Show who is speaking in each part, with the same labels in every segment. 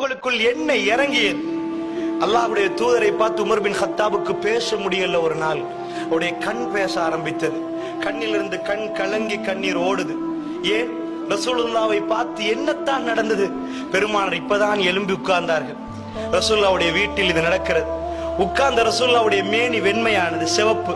Speaker 1: உங்களுக்குள் என்ன இறங்கியது. அல்லாஹ்வுடைய தூதரை பார்த்து உமர் பின் ஹத்தாபுக்கு பேச முடியல ஒரு நாள். அவருடைய கண் பேச ஆரம்பித்தது. கண்ணிலிருந்து கண் கலங்கி கண்ணீர் ஓடுது. ஏன்? ரசூலுல்லாவை பார்த்து என்னத்தான் நடந்தது? பெருமானர் இப்பதான் எலும்பி உட்கார்ந்தார்கள். ரசூல்லாவுடைய வீட்டில் இது நடக்கிறது. உட்கார்ந்த ரசூல்லாவுடைய மேனி வெண்மையானது சிவப்பு.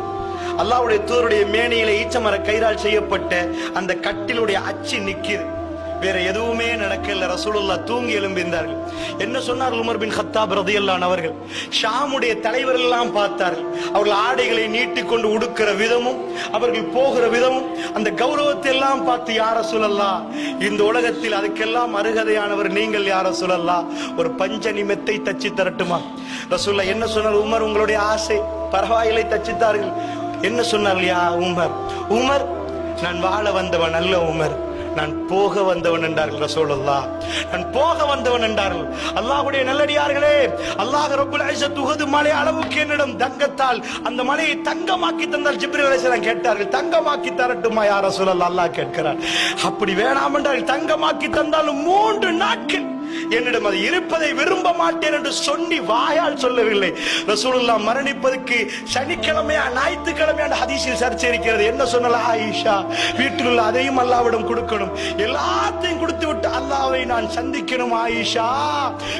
Speaker 1: அல்லாவுடைய தூருடைய மேனியில ஈச்சமர கயிறால் செய்யப்பட்ட அந்த கட்டிலுடைய அச்சு நிக்கிறது வேற எதுவுமே நடக்கல. ரசூலுல்லா தூங்கி எழும்பியிருந்தார்கள். என்ன சொன்னார் உமர் பின் ஹத்தாப் ரதியல்லான் அவர்கள்? ஷாமுடைய தலைவர் எல்லாம் பார்த்தார்கள். அவர்கள் ஆடைகளை நீட்டிக்கொண்டு உடுக்கிற விதமும் அவர்கள் போகிற விதமும் அந்த கௌரவத்தை எல்லாம் பார்த்து யார சொல்லல்லா இந்த உலகத்தில் அதுக்கெல்லாம் அருகதையானவர் நீங்கள் யார சொல்லல்லா ஒரு பஞ்ச நிமித்தை தச்சு தரட்டுமா? ரசூல்லா என்ன சொன்னார்? உமர் உங்களுடைய ஆசை பரவாயில்லை தச்சுத்தார்கள். என்ன சொன்னார்கள்? யா உமர் உமர் நான் வாழ வந்தவன் அல்ல உமர். நான் போக வந்தவன் என்றார்கள் ரசூலுல்லா நான் போக வந்தவன் என்றார்கள். அல்லாஹுடைய நல்லடியார்களே அல்லாஹ் ரபுல் துகது மலை அளவுக்கு என்னிடம் தங்கத்தால் அந்த மலையை தங்கமாக்கி தந்தால் ஜிப்ரி கேட்டார்கள் தங்கமாக்கி தரட்டுமா யார் ரசூலல்லாஹ்? அல்லாஹ் கேட்கிறார். அப்படி வேணாம் என்றால் தங்கமாக்கி தந்தாலும் மூன்று நாட்கள் என்னிடம் அது இருப்பதை விரும்ப மாட்டேன் என்று சொல்லி வாயால் சொல்லவில்லை. ரசூலுல்லா மரணிப்பதற்கு சனிக்கிழமையா ஞாயிற்றுக்கிழமையா ஹதீஸில் சர்ச்சை இருக்கிறது என்ன சொன்னல ஆயிஷா? வீட்டில் உள்ள அதையும் அல்லாவிடம் கொடுக்கணும். எல்லாத்தையும் கொடுத்து விட்டு அல்லாவை நான் சந்திக்கணும் ஆயிஷா.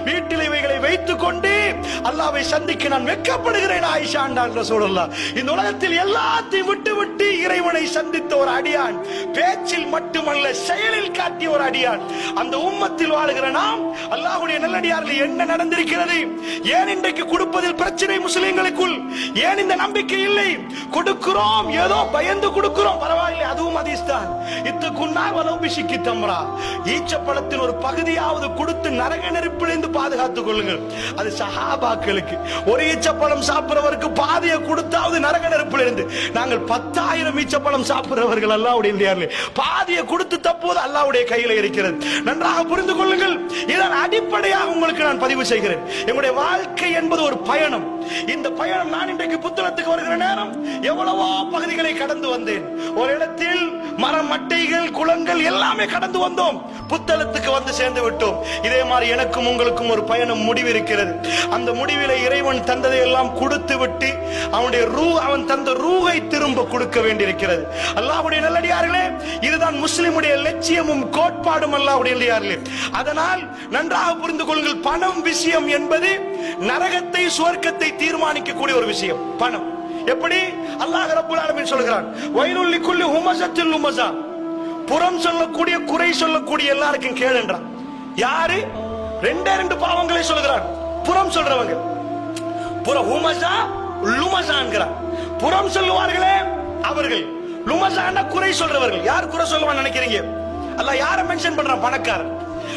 Speaker 1: வீட்டில் இவைகளை வைத்துக் கொண்டு அல்லாவை சந்திக்க நான் வெக்கப்படுகிறேன் ஆயிஷா என்றான் ரசூலுல்லா இந்த உலகத்தில் எல்லாத்தையும் விட்டு விட்டு இறைவனை சந்தித்த ஒரு அடியான் பேச்சில் மட்டுமல்ல செயலில் காட்டிய ஒரு அடியான். அந்த உம்மத்தில் வாழுகிற நாம் அல்லாஹுடைய நல்லடியார்கள் என்ன நடந்திருக்கிறது? ஏன் இன்றைக்கு கொடுப்பதில் பிரச்சனை முஸ்லிம்களுக்குள்? ஏன் இந்த நம்பிக்கை இல்லை? கொடுக்கிறோம் ஏதோ பயந்து கொடுக்கிறோம். பரவாயில்லை அதுவும் அதிஸ்தான் இத்துக்குன்னா வலோபிஷிக்கு தம்ரா. ஈச்சப்பழத்தின் ஒரு பகுதியாவது கொடுத்து நரக நெருப்பிலிருந்து பாதுகாத்துக் கொள்ளுங்கள். அது சஹாபாக்களுக்கு. ஒரு ஈச்சப்பழம் சாப்பிடுறவருக்கு பாதையை கொடுத்தாவது நரக நெருப்பிலிருந்து நாங்கள் பத்தாயிரம் ஈச்சப்பழம் சாப்பிடுறவர்கள் அல்லாவுடைய பாதையை கொடுத்து தப்போது அல்லாவுடைய கையில் இருக்கிறது. நன்றாக புரிந்து கொள்ளுங்கள். இதன் அடிப்படையாக உங்களுக்கு நான் பதிவு செய்கிறேன். என்னுடைய வாழ்க்கை என்பது ஒரு பயணம். இந்த பயணம் நான் இன்றைக்கு புத்தளத்துக்கு வருகிற நேரம் எவ்வளவோ பகுதிகளை கடந்து வந்தேன். ஒரு இடத்தில் மரம் மட்டைகள் குளங்கள் எல்லாமே கடந்து வந்தோம். புத்தளத்துக்கு வந்து சேர்ந்து விட்டோம். இதே மாதிரி எனக்கும் உங்களுக்கும் ஒரு பயணம் முடிவு இருக்கிறது. அந்த முடிவில் இறைவன் தந்ததை எல்லாம் கொடுத்து விட்டு அவனுடைய ரூ அவன் தந்த ரூகை திரும்ப கொடுக்க வேண்டியிருக்கிறது. அல்லாஹ்வுடைய நல்லடியார்களே இதுதான் முஸ்லிமுடைய லட்சியமும் கோட்பாடும் அல்லாஹ்வுடைய நல்லடியார்களே. அதனால் நன்றாக புரிந்து கொள்ளுங்கள். பணம் விஷயம் என்பது நரகத்தை சுவர்க்கத்தை தீர்மானிக்கக்கூடிய ஒரு விஷயம். பணம். எப்படி? அல்லாஹ் ரப்பல் ஆலமீன் சொல்கிறான் வயலுள்ளி குல்லி ஹுமசத்தில் ஹுமசா புறம் சொல்லக்கூடிய குறை சொல்லக்கூடிய எல்லாருக்கும் கேளுன்றான் யாரு? ரெண்டே ரெண்டு பாவங்களை சொல்கிறான் புறம் சொல்றவங்க. புற ஹுமசா லுமசா என்கிறான் புறம் சொல்லுவார்களே அவர்கள். லுமசான குறை சொல்றவர்கள். யார் குறை சொல்லுவான்னு நினைக்கிறீங்க? அல்ல யார மென்ஷன் பண்றான்? பணக்காரன்.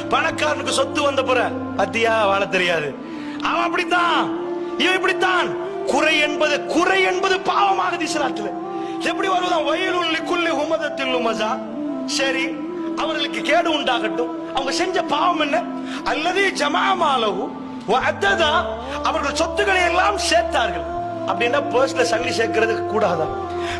Speaker 1: பணக்காரனுக்கு சொத்து வந்த போற பத்தியா வாழ தெரியாது. அவன் அப்படித்தான். இவன் இப்படித்தான். குறை என்பது குறை என்பது பாவமாக இஸ்லாத்துல எப்படி வருவதான் வயலுள்ளி குள்ளி ஹுமதத்தில் லுமசா சரி அவர்களுக்கு கேடு உண்டாகட்டும். அவங்க செஞ்ச பாவம் என்ன? அல்லது ஜமாமாலவு அத்ததா அவர்கள் சொத்துக்களை எல்லாம் சேர்த்தார்கள். அப்படின்னா பர்ஸ்ல சல்லி சேர்க்கிறது கூடாதா?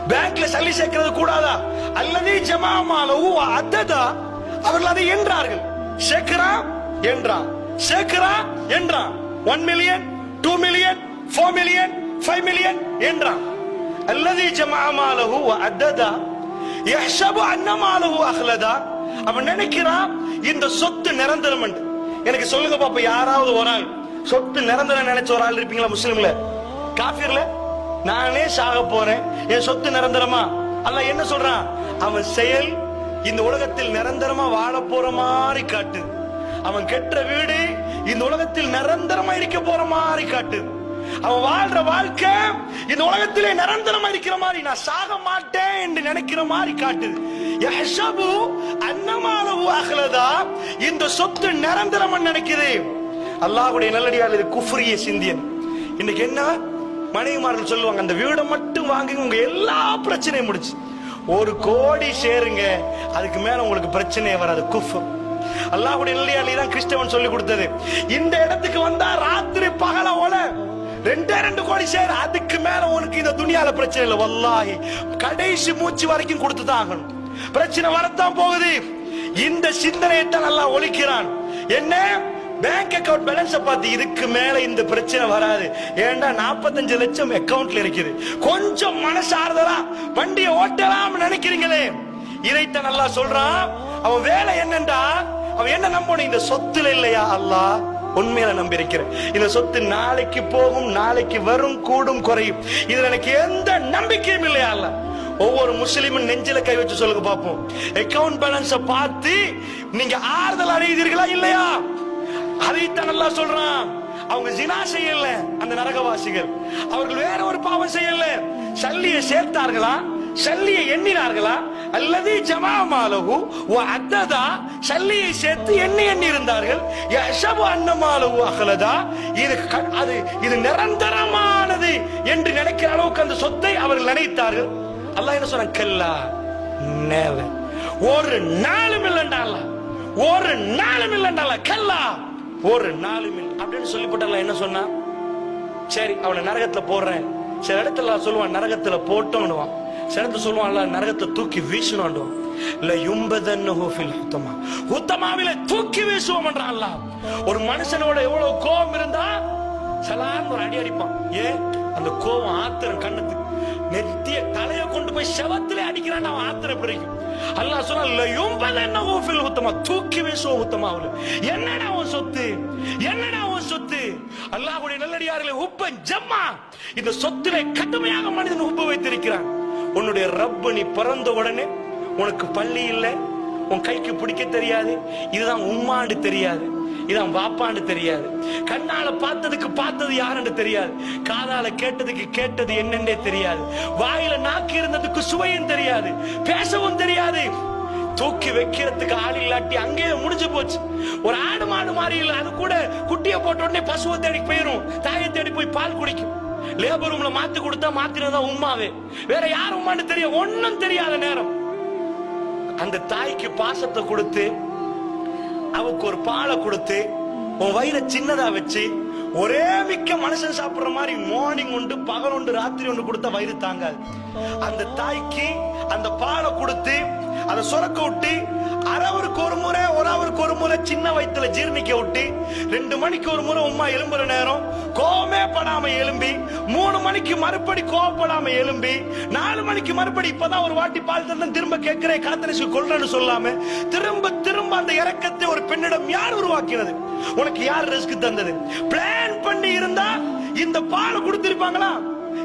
Speaker 1: பேங்க்ல சல்லி சேர்க்கிறது கூடாதா? அல்லது ஜமாமாலவு அத்ததா அவர்கள் அதை என்றார்கள். சேர்க்கிறான் என்றான் சேர்க்கிறான் என்றான் one million two million four million five million என்றான் அல்லது ஜமாமாலஹு அத்ததா யஹ்ஷபு அன்னமாலஹு அஹ்லதா அவன் நினைக்கிறான் இந்த சொத்து நிரந்தரம் எனக்கு சொல்லுங்க பாப்பா யாராவது ஒரு ஆள் சொத்து நிரந்தரம் நினைச்ச ஒரு ஆள் இருப்பீங்களா முஸ்லீம்ல? காஃபிர்ல? நானே சாக போறேன். என் சொத்து நிரந்தரமா? அல்ல என்ன சொல்றான்? அவன் செயல் இந்த உலகத்தில் நிரந்தரமா வாழ போற மாதிரி காட்டு. அவன் கெட்ட வீடு இந்த உலகத்தில் நிரந்தரமா இருக்க போற மாதிரி காட்டு. அவன் வாழ்ற வாழ்க்கை இந்த உலகத்திலே நிரந்தரமா இருக்கிற மாதிரி நான் சாக மாட்டேன் என்று நினைக்கிற மாதிரி காட்டுது யஹ்சபு அன்னமாலவு அஹ்லதா. இந்த சொத்து நிரந்தரமா நினைக்குது. அல்லாஹ்வுடைய நல்லடியால் இது குஃப்ரிய சிந்தியன். இன்னைக்கு என்ன? மனைவிமார்கள் சொல்லுவாங்க அந்த வீடை மட்டும் வாங்குங்க உங்க எல்லா பிரச்சனையும் முடிச்சு ஒரு கோடி சேருங்க அதுக்கு மேல உங்களுக்கு பிரச்சனையே வராது. குஃபு. அல்லாஹ்வுடைய இல்லையா தான் கிறிஸ்தவன் சொல்லி கொடுத்தது. இந்த இடத்துக்கு வந்தா ராத்திரி பகல ஓல ரெண்டே ரெண்டு கோடி ஷேர். அதுக்கு மேல உனக்கு இந்த துணியால பிரச்சனை இல்லை. வல்லாஹி. கடைசி மூச்சு வரைக்கும் கொடுத்து தான் ஆகணும். பிரச்சனை வரத்தான் போகுது. இந்த சிந்தனையை தான் நல்லா ஒழிக்கிறான். என்ன? பேங்க் அக்கவுண்ட் பேலன்ஸை பார்த்து இதுக்கு மேல இந்த பிரச்சனை வராது. ஏன்டா 45 லட்சம் அக்கவுண்ட்ல இருக்குது. கொஞ்சம் மனசார்தலா வண்டியை ஓட்டலாம் நினைக்கிறீங்களே. இதைத்தான் நல்லா சொல்றான். அவன் வேலை என்னண்டா? அவன் என்ன நம்பணும் இந்த சொத்துல இல்லையா அல்லா உண்மையில நம்பியிருக்கிறேன். இந்த சொத்து நாளைக்கு போகும் நாளைக்கு வரும் கூடும் குறையும். இதுல எனக்கு எந்த நம்பிக்கையும் இல்லையா அல்ல ஒவ்வொரு முஸ்லீமும் நெஞ்சில கை வச்சு சொல்லுங்க பார்ப்போம். அக்கவுண்ட் பேலன்ஸ பார்த்து நீங்க ஆறுதல் அடையுதீர்களா இல்லையா? அதைத்தான் நல்லா சொல்றான். அவங்க ஜினா செய்யல அந்த நரகவாசிகள். அவர்கள் வேற ஒரு பாவம் செய்யல. சல்லியை சேர்த்தார்களா? சல்லியை எண்ணினார்களா? அல்லது ஜமாமாலகு அத்ததா? சல்லியை சேர்த்து எண்ணி எண்ணி இருந்தார்கள். யஷபு அன்னமாலகு அகலதா இது க- அது இது நிரந்தரமானது என்று நினைக்கிற அளவுக்கு அந்த சொத்தை அவர்கள் நினைத்தார்கள். அல்லாஹ் என்ன சொன்னான் கல்லா நேவ ஒரு நாளும் இல்லைண்டா ஒரு நாளும் இல்லைண்டா கல்லா. ஒரு நாலு இல்லை அப்படின்னு சொல்லிவிட்டால என்ன சொன்னா? சரி அவனை நரகத்துல போடுறேன். சில இடத்துல சொல்லுவான் நரகத்துல போட்டோன்னுவான். சில இடத்துல சொல்லுவான் நரகத்தை தூக்கி வீசணும்டுவான் இல்ல யும்பதன்னு ஹோஃபில் ஹுத்தமா உத்தமாவில தூக்கி வீசுவோம்ன்றான் அல்லாஹ். ஒரு மனுஷனோட எவ்வளவு கோபம் இருந்தா சலான்னு ஒரு அடி அடிப்பான். ஏ அந்த கோபம் ஆத்திரம் கண்ணத்துக்கு நெத்திய தலைய கொண்டு போய் செவத்துல அடிக்கிறான். அவன் ஆத்திர பிடிக்கும் அல்லாஹ் சொன்னா என்ன ஃபில் உத்தமா. தூக்கி உத்தமா அவளு. என்னடா உன் சொத்து? என்னடா உன் சொத்து? அல்லாஹ்வுடைய நல்லடியார்களே உப்ப ஜம்மா. இந்த சொத்துல கடுமையாக மனிதன் உப்பு வைத்திருக்கிறான். உன்னுடைய ரப்ப நீ பிறந்த உடனே உனக்கு பள்ளி இல்லை. உன் கைக்கு பிடிக்க தெரியாது. இதுதான் உம்மாண்டு தெரியாது. இதான் வாப்பான்னு தெரியாது. கண்ணால பார்த்ததுக்கு பார்த்தது யாருன்னு தெரியாது. காதால கேட்டதுக்கு கேட்டது என்னன்னே தெரியாது. வாயில நாக்கு இருந்ததுக்கு சுவையும் தெரியாது. பேசவும் தெரியாது. தூக்கி வைக்கிறதுக்கு ஆள் இல்லாட்டி அங்கேயே முடிஞ்சு போச்சு. ஒரு ஆடு மாடு மாதிரி இல்லை அது கூட குட்டியை போட்ட உடனே பசுவை தேடி போயிடும் தாயை தேடி போய் பால் குடிக்கும். லேபர் ரூம்ல மாத்தி கொடுத்தா மாத்தினதா உமாவே வேற யார் உமான்னு தெரியும் ஒன்னும் தெரியாத நேரம். அந்த தாய்க்கு பாசத்தை கொடுத்து அவக்கு ஒரு பாலை கொடுத்து உன் வயிறை சின்னதா வச்சு ஒரே மிக்க மனுஷன் சாப்பிடுற மாதிரி மார்னிங் உண்டு பகல் உண்டு ராத்திரி ஒன்று கொடுத்த வயிறு தாங்காது. அந்த தாய்க்கு அந்த பாலை கொடுத்து அதை சுரக்க விட்டு சின்ன வயித்துல ஜீர்ணிக்க விட்டு ரெண்டு மணிக்கு ஒரு முறை உமா எலும்புற நேரம் கோவமே படாம எலும்பி மூணு மணிக்கு மறுபடி கோவப்படாம எலும்பி நாலு மணிக்கு மறுபடி இப்பதான் ஒரு வாட்டி பால் தந்தன் திரும்ப கேட்கிறேன் காத்தரிசி கொள்றேன்னு சொல்லாம திரும்ப திரும்ப அந்த இறக்கத்தை ஒரு பெண்ணிடம் யார் உருவாக்கினது? உனக்கு யார் ரிஸ்க் தந்தது? பிளான் பண்ணி இருந்தா இந்த பாலை கொடுத்திருப்பாங்களா?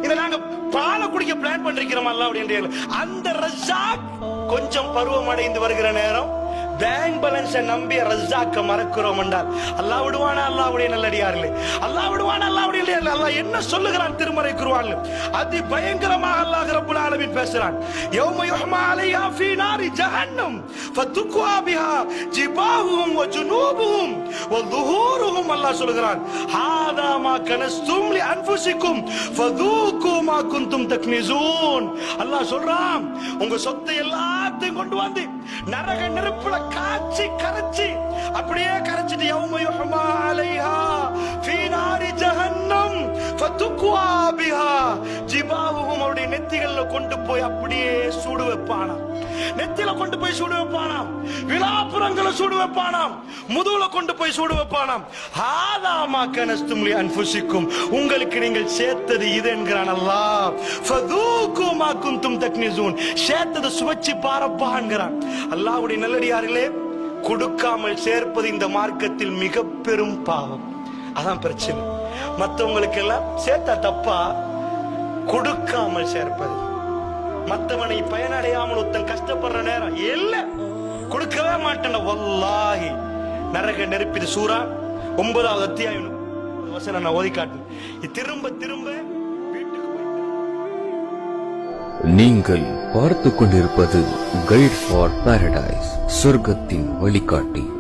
Speaker 1: இதை நாங்க பாலை குடிக்க பிளான் பண்ணிருக்கிறோம் அப்படின்னு அந்த ரஜாக் கொஞ்சம் பருவம் அடைந்து வருகிற நேரம் பேங்க் பேலன்ஸை நம்பி ரஜாக்க மறக்கிறோம் என்றால் அல்லாஹ் விடுவானா? அல்லாஹ்வுடைய நல்லடியார்களே. அல்லாஹ் விடுவானா? அல்லாஹ்வுடைய நல்லடியார்களே அல்லாஹ் என்ன சொல்லுகிறான் திருமறை குருவான் அதி பயங்கரமாக அல்லாஹ் ரப்புல் ஆலமீன் பேசுறான். யௌம யுஹ்மா அலைஹா ஃபீ நாரி ஜஹன்னம் ஃபதுக்வா பிஹா ஜிபாஹும் வ ஜுனூபுஹும் வ ظுஹூருஹும் அல்லாஹ் சொல்லுகிறான். ஹாதா மா கனஸ்தும் லி அன்ஃபுசிக்கும் ஃபதூகு மா குன்தும் தக்னிசூன். அல்லாஹ் சொல்றான் உங்க சொத்தை எல்லாத்தையும் கொண்டு வந்து நரக நெருப்புல காய்ச்சி கரைச்சி. அப்படியே கரைச்சிட்டு யௌம யுஹ்மா அலைஹா. ஃபீ நாரி ஜஹன்னம் ஃபதுக்வா பிஹா. ஜிபாஹும் நெத்திகள்ல கொண்டு போய் அப்படியே சூடு வைப்பானாம். நெத்தில கொண்டு போய் சூடு வைப்பானாம். விழாப்புறங்களை சூடு வைப்பானாம். முதுகுல கொண்டு போய் சூடு வைப்பானாம். ஆதாமா கனஸ்தும் அன்புசிக்கும். உங்களுக்கு நீங்கள் சேர்த்தது இது என்கிறான் அல்லா ஃபதூகு மா தக்னிசூன். சேர்த்தது சுவச்சி பாரப்பா அல்லாவுடைய அல்லாஹ்வுடைய நல்லடியார்களே கொடுக்காமல் சேர்ப்பது இந்த மார்க்கத்தில் மிக பெரும் பாவம். அதான் பிரச்சனை. மற்றவங்களுக்கு எல்லாம் சேர்த்தா தப்பா? கொடுக்காமல் சேர்ப்பது. மத்தவனை பயனடையாமல் ஒருத்தன் கஷ்டப்படுற நேரம் இல்ல. கொடுக்கவே மாட்டேன் வல்லாஹி. நரக நெருப்பிது சூறா. ஒன்பதாவது அத்தியாயம். வசனம் நான் ஓதி காட்டேன் திரும்ப திரும்ப
Speaker 2: நீங்கள் பார்த்து கொண்டிருப்பது கைட் ஃபார் பாரடைஸ் சொர்க்கத்தின் வழிகாட்டி.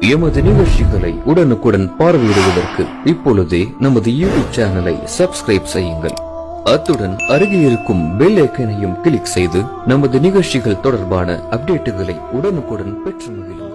Speaker 2: எமது நிகழ்ச்சிகளை உடனுக்குடன் பார்வையிடுவதற்கு இப்பொழுதே நமது யூடியூப் சேனலை சப்ஸ்கிரைப் செய்யுங்கள். அத்துடன் அருகே இருக்கும் பெல் ஐக்கனையும் கிளிக் செய்து நமது நிகழ்ச்சிகள் தொடர்பான அப்டேட்டுகளை உடனுக்குடன் பெற்று மகிழுங்கள்.